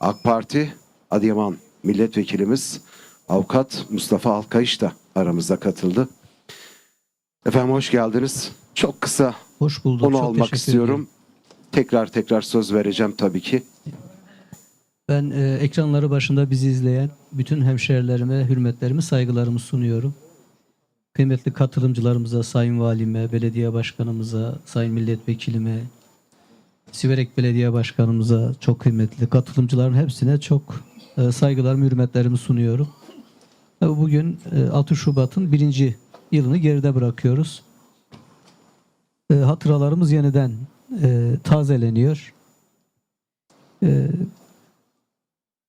AK Parti Adıyaman Milletvekilimiz Avukat Mustafa Alkayış da aramıza katıldı. Efendim hoş geldiniz. Çok kısa Hoş bulduk. onu Çok almak istiyorum. ederim. Tekrar tekrar söz vereceğim tabii ki. Ben e, ekranları başında bizi izleyen bütün hemşehrilerime hürmetlerimi, saygılarımı sunuyorum. Kıymetli katılımcılarımıza, Sayın Valime, Belediye Başkanımıza, Sayın Milletvekilime, Siverek Belediye Başkanımıza, çok kıymetli katılımcıların hepsine çok e, saygılarımı, hürmetlerimi sunuyorum. Bugün e, 6 Şubat'ın birinci yılını geride bırakıyoruz. E, Hatıralarımız yeniden e, tazeleniyor. E,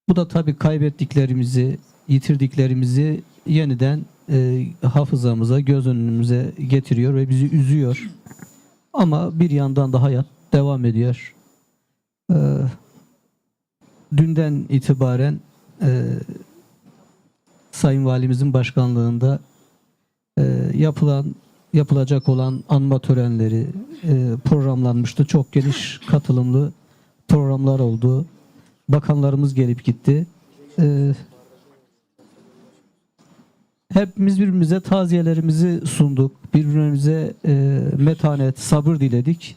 bu da tabii kaybettiklerimizi, yitirdiklerimizi yeniden e, hafızamıza, göz önümüze getiriyor ve bizi üzüyor. Ama bir yandan da hayat devam ediyor. E, dünden itibaren e, Sayın Valimizin başkanlığında e, yapılan yapılacak olan anma törenleri e, programlanmıştı. Çok geniş katılımlı programlar oldu. Bakanlarımız gelip gitti. E, hepimiz birbirimize taziyelerimizi sunduk. Birbirimize e, metanet, sabır diledik.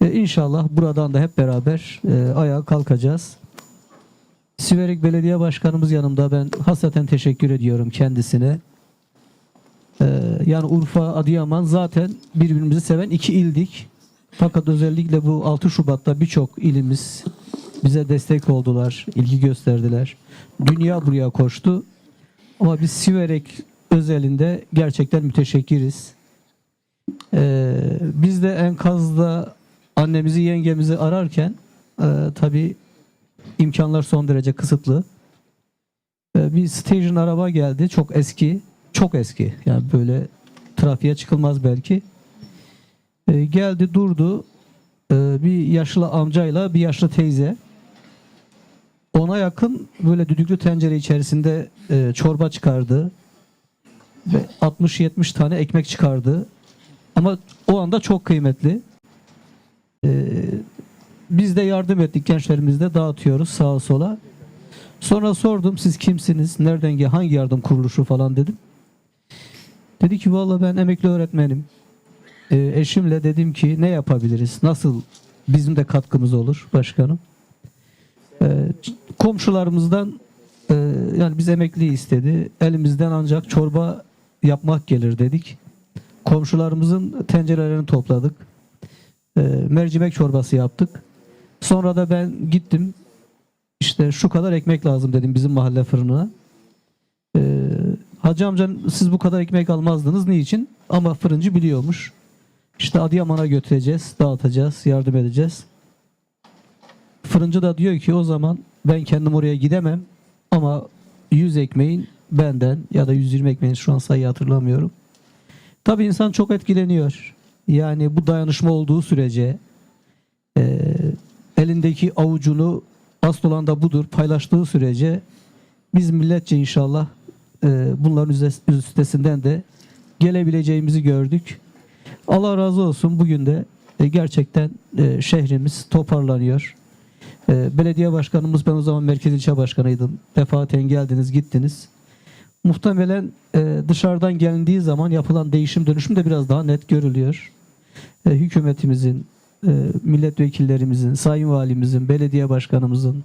E, inşallah buradan da hep beraber e, ayağa kalkacağız. Siverek Belediye Başkanımız yanımda. Ben hasreten teşekkür ediyorum kendisine. Ee, yani Urfa, Adıyaman zaten birbirimizi seven iki ildik. Fakat özellikle bu 6 Şubat'ta birçok ilimiz bize destek oldular, ilgi gösterdiler. Dünya buraya koştu. Ama biz Siverek özelinde gerçekten müteşekkiriz. Ee, biz de enkazda annemizi, yengemizi ararken e, tabii imkanlar son derece kısıtlı. Ee, bir station araba geldi. Çok eski. Çok eski. Yani böyle trafiğe çıkılmaz belki. Ee, geldi durdu. Ee, bir yaşlı amcayla bir yaşlı teyze. Ona yakın böyle düdüklü tencere içerisinde e, çorba çıkardı. Ve 60-70 tane ekmek çıkardı. Ama o anda çok kıymetli. Ee, biz de yardım ettik gençlerimizle dağıtıyoruz sağa sola. Sonra sordum siz kimsiniz? Nereden? Hangi yardım kuruluşu falan dedim. Dedi ki valla ben emekli öğretmenim. Ee, eşimle dedim ki ne yapabiliriz? Nasıl bizim de katkımız olur başkanım? Ee, komşularımızdan e, yani biz emekli istedi. Elimizden ancak çorba yapmak gelir dedik. Komşularımızın tencerelerini topladık. Ee, mercimek çorbası yaptık. Sonra da ben gittim. İşte şu kadar ekmek lazım dedim bizim mahalle fırınına. Ee, Hacı amca siz bu kadar ekmek almazdınız. Niçin? Ama fırıncı biliyormuş. İşte Adıyaman'a götüreceğiz, dağıtacağız, yardım edeceğiz. Fırıncı da diyor ki o zaman ben kendim oraya gidemem ama 100 ekmeğin benden ya da 120 ekmeğin şu an sayıyı hatırlamıyorum. Tabii insan çok etkileniyor. Yani bu dayanışma olduğu sürece e, elindeki avucunu asıl olan da budur paylaştığı sürece biz milletçe inşallah e, bunların üstesinden de gelebileceğimizi gördük. Allah razı olsun bugün de e, gerçekten e, şehrimiz toparlanıyor. E, belediye başkanımız ben o zaman merkez ilçe başkanıydım. Defaten geldiniz gittiniz. Muhtemelen e, dışarıdan gelindiği zaman yapılan değişim dönüşüm de biraz daha net görülüyor. E, hükümetimizin, e, milletvekillerimizin, sayın valimizin, belediye başkanımızın,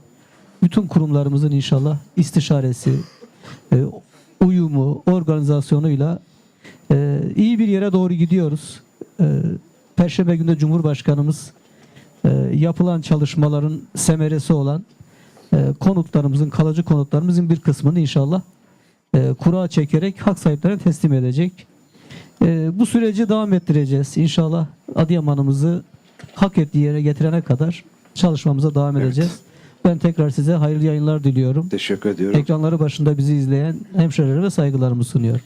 bütün kurumlarımızın inşallah istişaresi, e, uyumu, organizasyonuyla e, iyi bir yere doğru gidiyoruz. E, Perşembe günde Cumhurbaşkanımız e, yapılan çalışmaların semeresi olan e, konutlarımızın, kalıcı konutlarımızın bir kısmını inşallah e, kura çekerek hak sahiplerine teslim edecek. E, bu süreci devam ettireceğiz. İnşallah Adıyaman'ımızı hak ettiği yere getirene kadar çalışmamıza devam Evet. edeceğiz. Ben tekrar size hayırlı yayınlar diliyorum. Teşekkür ediyorum. Ekranları başında bizi izleyen hemşehrilere saygılarımı sunuyorum.